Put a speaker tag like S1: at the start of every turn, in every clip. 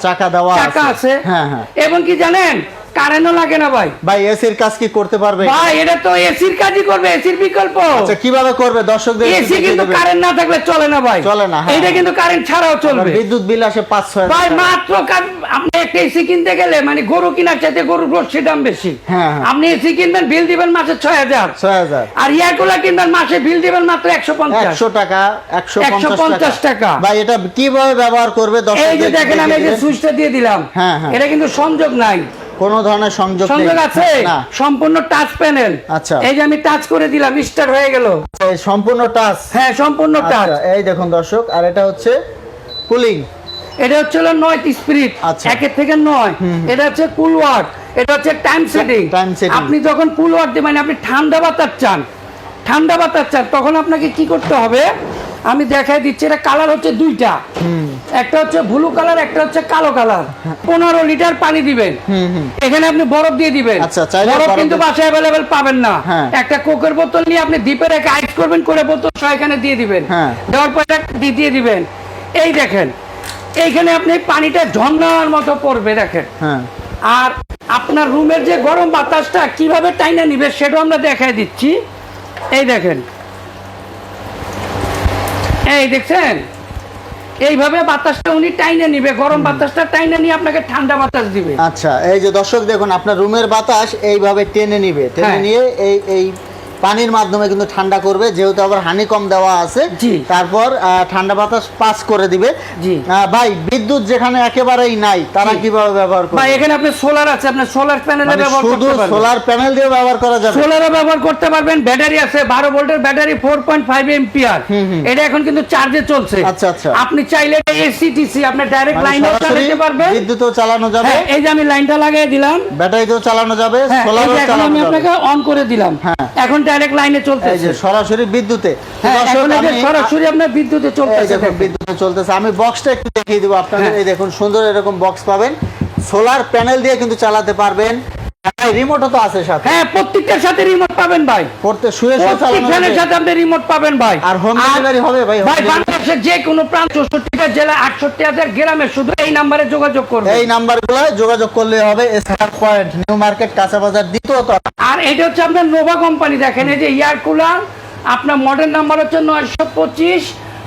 S1: চাকা দেওয়া
S2: চাকা আছে।
S1: হ্যাঁ হ্যাঁ।
S2: এবং কি জানেন? কারেন্টও লাগে না ভাই।
S1: ভাই এসির কাজ কি করতে পারবে?
S2: ভাই এটা তো এসির কাজই করবে এসির বিকল্প।
S1: আচ্ছা কীভাবে করবে? দর্শকদের
S2: এসি কিন্তু কারেন্ট না থাকলে চলে না ভাই।
S1: চলে না, হ্যাঁ।
S2: এটা কিন্তু কারেন্ট ছাড়াও চলবে।
S1: বিদ্যুৎ বিল আসে পাঁচ ছয়
S2: ভাই মাত্র আপনি একটা এসি কিনতে গেলে মানে গরু কেনার চাইতে গরুর রসির দাম বেশি।
S1: হ্যাঁ, হ্যাঁ।
S2: আপনি এসি কিনবেন বিল দিবেন মাসে ছয় হাজার।
S1: ছয় হাজার।
S2: আর এয়ার কুলার কিনবেন মাসে বিল দিবেন মাত্র একশো পঞ্চাশ।
S1: একশো টাকা একশো
S2: 150 টাকা।
S1: ভাই এটা কীভাবে ব্যবহার করবে?
S2: এই যে দেখেন আমি এই যে সুইচটা দিয়ে দিলাম।
S1: হ্যাঁ, হ্যাঁ।
S2: এটা কিন্তু সংযোগ নাই।
S1: কোনো ধরনের সংযোগ
S2: সংযোগ আছে? সম্পূর্ণ টাচ প্যানেল
S1: আচ্ছা।
S2: এই যে আমি টাচ করে দিলাম স্টার্ট হয়ে গেল।
S1: সম্পূর্ণ টাচ
S2: হ্যাঁ সম্পূর্ণ টাচ
S1: আচ্ছা, এই দেখুন দর্শক আর এটা হচ্ছে কুলিং
S2: এটা হচ্ছে হলো নয় স্পিরিট
S1: আচ্ছা।
S2: একের থেকে নয়। এটা হচ্ছে কুল ওয়াট এটা হচ্ছে টাইম সেটিং। আপনি যখন কুল ওয়াট দিবেন আপনি ঠান্ডা বাতাস চান ঠান্ডা বাতাস চান তখন আপনাকে কি করতে হবে? আমি দেখাই দিচ্ছি এটা কালার হচ্ছে দুইটা। একটা হচ্ছে ব্লু কালার একটা হচ্ছে কালো কালার পনেরো লিটার পানি দিবেন। এখানে আপনি বরফ দিয়ে দিবেন।
S1: আচ্ছা,
S2: বরফ কিন্তু বাসায় অ্যাভেলেবেল পাবেন না।
S1: হ্যাঁ।
S2: একটা কোকের বোতল নিয়ে আপনি দ্বীপে রেখে আইস করবেন করে বোতল এখানে দিয়ে দিবেন।
S1: হ্যাঁ।
S2: দেওয়ার পর দিয়ে দিবেন। এই দেখেন এইখানে আপনি পানিটা ঝর্ণার মতো পড়বে দেখেন।
S1: হ্যাঁ।
S2: আর আপনার রুমের যে গরম বাতাসটা কীভাবে টাইনা নিবে সেটাও আমরা দেখাই দিচ্ছি। এই দেখেন এই দেখছেন? এইভাবে বাতাসটা উনি টাইনে নিবে গরম বাতাসটা টাইনে নিয়ে আপনাকে ঠান্ডা বাতাস দিবে।
S1: আচ্ছা এই যে দর্শক দেখুন আপনার রুমের বাতাস এইভাবে টেনে নিবে। টেনে
S2: হ্যাঁ।
S1: নিয়ে এই এই পানির মাধ্যমে কিন্তু ঠান্ডা করবে যেহেতু আবার হানি কম দেওয়া আছে তারপর ঠান্ডা বাতাস পাস করে দিবে। ভাই বিদ্যুৎ যেখানে একেবারেই নাই তারা কীভাবে ব্যবহার করবে?
S2: এখানে আপনি সোলার আছে আপনার সোলার প্যানেলে
S1: মানে
S2: ব্যবহার
S1: শুধু
S2: করতে পারবেন।
S1: সোলার প্যানেল দিয়ে ব্যবহার করা যাবে।
S2: সোলারও ব্যবহার করতে পারবেন ব্যাটারি আছে বারো ভোল্টের battery four point five M P R এটা এখন কিন্তু চার্জে চলছে।
S1: আচ্ছা, আচ্ছা।
S2: আপনি চাইলে এসি টিসি আপনি ডাইরেক্ট লাইনেও
S1: সরাসরি
S2: চালাতে পারবেন।
S1: বিদ্যুতেও চালানো যাবে।
S2: হ্যাঁ এই যে আমি লাইনটা লাগিয়ে দিলাম।
S1: ব্যাটারি ব্যাটারিতেও চালানো যাবে
S2: হ্যাঁ
S1: সোলারও
S2: যে এখন আমি আপনাকে অন করে দিলাম।
S1: হ্যাঁ।
S2: এখন ডাইরেক্ট লাইনে চলতেছে।
S1: সরাসরি বিদ্যুতে।
S2: হ্যাঁ সরাসরি আপনার বিদ্যুতে চলতেছে
S1: বিদ্যুতে চলতেছে। আমি বক্সটা একটু দেখিয়ে দেবো আপনাদের।
S2: হ্যাঁ।
S1: এই দেখুন সুন্দর এরকম বক্স পাবেন। সোলার প্যানেল দিয়ে কিন্তু চালাতে পারবেন। রিমোটও তো আছে সাথে।
S2: হ্যাঁ প্রত্যেকটার সাথে রিমোট পাবেন ভাই।
S1: পড়তে শুয়ে শুয়ে
S2: প্রত্যেক
S1: চালানো
S2: ফ্যানের
S1: যাবে।
S2: সাথে আপনি রিমোট পাবেন ভাই।
S1: আর হোম ডেলিভারি হবে ভাই,
S2: ভাই? বাংলাদেশের যে কোনো প্রান্ত চৌষট্টিটা জেলা আটষট্টি হাজার গ্রামে শুধু এই নাম্বারে যোগাযোগ করবে।
S1: এই নাম্বারগুলো যোগাযোগ করলে হবে এসআর পয়েন্ট নিউ মার্কেট কাঁচা বাজার দ্বিতীয়ত
S2: আর এটা হচ্ছে আপনার নোভা কোম্পানি দেখেন এই যে এয়ার কুলার আপনার মডেল নাম্বার হচ্ছে নয়শো পঁচিশ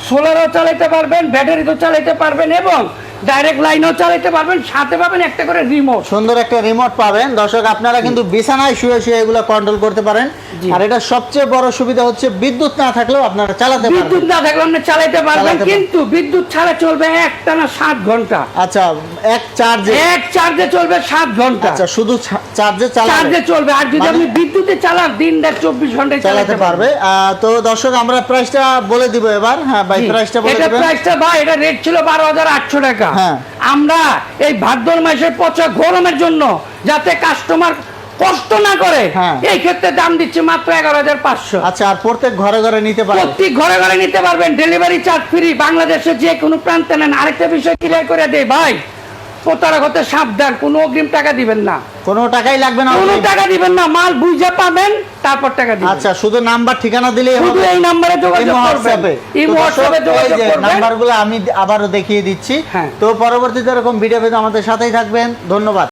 S2: সোলারও চালাইতে পারবেন ব্যাটারিতেও চালাইতে পারবেন এবং ডাইরেক্ট লাইনও চালাতে পারবেন সাথে পাবেন একটা করে রিমোট
S1: সুন্দর একটা রিমোট পাবেন। দর্শক আপনারা কিন্তু বিছানায় শুয়ে শুয়ে এগুলো কন্ট্রোল করতে পারেন। আর এটা সবচেয়ে বড় সুবিধা হচ্ছে বিদ্যুৎ না থাকলেও আপনারা চালাতে
S2: বিদ্যুৎ না থাকলে আপনি চালাতে পারবেন। কিন্তু বিদ্যুৎ ছাড়া চলবে একটা না সাত ঘণ্টা।
S1: আচ্ছা এক চার্জে
S2: এক চার্জে চলবে সাত ঘণ্টা।
S1: আচ্ছা শুধু চার্জে চালাবে
S2: চার্জে চলবে। আর যদি
S1: মানে-
S2: আপনি বিদ্যুতে চালান দিন রাত চব্বিশ ঘন্টায়
S1: চালাতে পারবে। তো দর্শক আমরা প্রাইসটা বলে দিব এবার। হ্যাঁ ভাই প্রাইসটা বলে
S2: এটা
S1: দিবেন।
S2: প্রাইসটা ভাই এটা রেট ছিল বারো হাজার আটশো টাকা
S1: হ্যাঁ।
S2: আমরা এই ভাদ্র মাসের পচা গরমের জন্য যাতে কাস্টমার কষ্ট না করে
S1: হ্যাঁ।
S2: এই ক্ষেত্রে দাম দিচ্ছে মাত্র এগারো হাজার পাঁচশো।
S1: আচ্ছা আর প্রত্যেক ঘরে ঘরে নিতে পারবে
S2: প্রত্যেক ঘরে ঘরে নিতে পারবেন। ডেলিভারি চার্জ ফ্রি বাংলাদেশের যে কোনো প্রান্তে নেন। আরেকটা বিষয় ক্লিয়ার করে দেয় ভাই প্রতারক হতে সাবধান কোনো অগ্রিম টাকা দিবেন না।
S1: কোনো টাকাই লাগবে না
S2: কোনো টাকা দিবেন না মাল বুঝে পাবেন তারপর টাকা দিবেন।
S1: আচ্ছা শুধু নাম্বার ঠিকানা দিলেই
S2: শুধু এই নাম্বারে যোগাযোগ করবেন। এই হোয়াটসঅ্যাপে যোগাযোগ করবেন।
S1: নাম্বারগুলো আমি আবারও দেখিয়ে দিচ্ছি।
S2: হ্যাঁ।
S1: তো পরবর্তীতে এরকম ভিডিও পেতে আমাদের সাথেই থাকবেন। ধন্যবাদ।